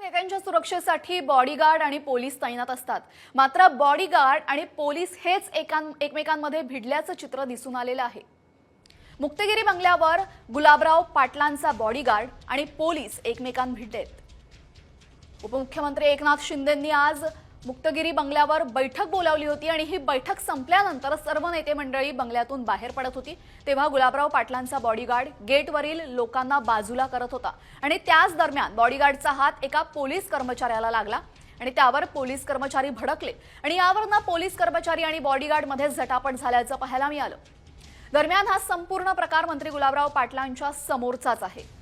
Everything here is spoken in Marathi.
नेत्यांच्या सुरक्षेसाठी बॉडीगार्ड आणि पोलीस तैनात असतात. मात्र बॉडीगार्ड आणि पोलीस हेच एकां एकमेकांमध्ये भिडल्याचं चित्र दिसून आलेलं आहे. मुक्तगिरी बंगल्यावर गुलाबराव पाटलांचा बॉडीगार्ड आणि पोलीस एकमेकांत भिडलेत. उपमुख्यमंत्री एकनाथ शिंदेंनी आज मुक्तगिरी बंगल्यावर बैठक बोलावली होती आणि ही बैठक संपल्यानंतर सर्व नेते मंडळी बंगल्यातून बाहेर पडत होती. तेव्हा गुलाबराव पाटलांचा बॉडीगार्ड गेटवरील लोकांना बाजूला करत होता. आणि त्याच दरम्यान बॉडीगार्डचा हात एका पोलीस कर्मचाऱ्याला लागला आणि त्यावर पोलीस कर्मचारी भडकले. आणि यावरनं पोलीस कर्मचारी आणि बॉडीगार्डमध्ये झटापट झाल्याचं पाहायला मिळालं. दरम्यान हा संपूर्ण प्रकार मंत्री गुलाबराव पाटलांच्या समोरचाच आहे.